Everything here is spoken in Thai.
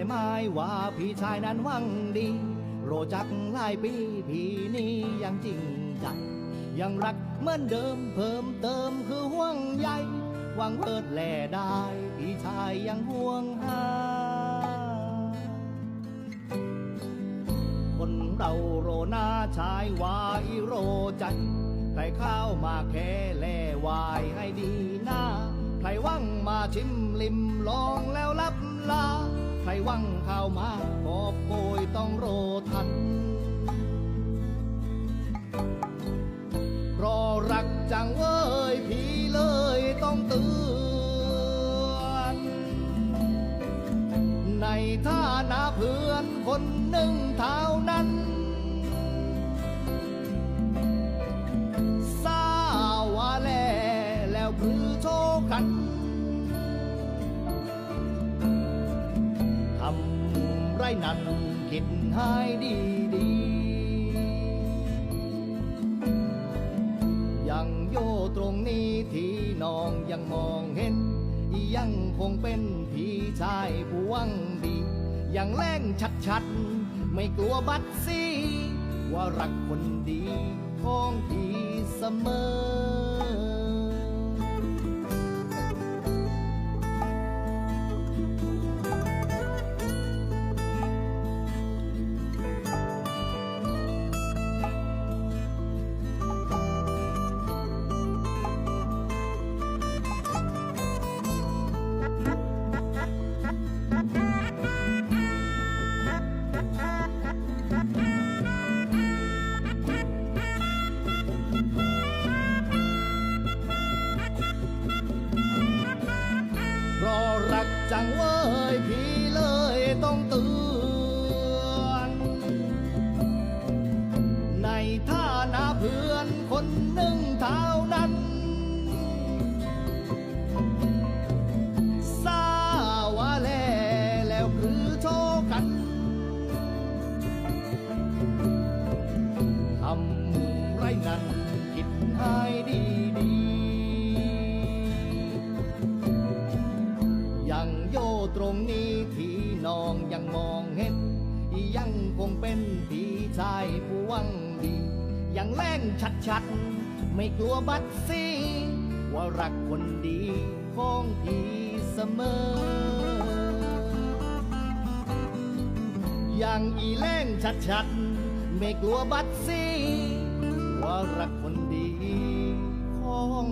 ายไม้ว่าพี่ชายนั้นวังดี โรจักหลายปีพี่นี้ยังจริงใจยังรักเหมือนเดิมเพิ่มเติมคือห่วงใยหวังเพิดแลได้ พี่ชายยังห่วงหาคนเราโรนาชายวายโรใจใครข้าวมาแค่แลวายให้ดีหนะใครว่างมาชิมลิมลองแล้วลับลา วังข้าวมากอบโกยต้องโรทัน รอรักจังเว้ยพี่เลยต้องเตือนในท่านาเพื่อนคนหนึ่งเท่านั้น ไรนั้นคิดให้ดีดี ยังโยตรงนี้ที่น้องยังมองเห็น ยังคงเป็นพี่ชายผู้วังดี ยังแรงชัดๆ ไม่กลัวบัดซีว่ารักคนดีของพี่เสมอ จังเว้ยพี่เลยต้องเตือน ในฐานะเพื่อนคนหนึ่งเท่านั้น สาวาแลแล้วคือโชกันทำไรนั้นคิดให้ดีดี องยังมองเห็น ยังคงเป็นพี่ชายผู้หวังดียังแรงชัดๆ ไม่กลัวบัดซีว่ารักคนดีของพี่เสมอ อย่างอีแรงชัดๆ ไม่กลัวบัดซีว่ารักคนดีของ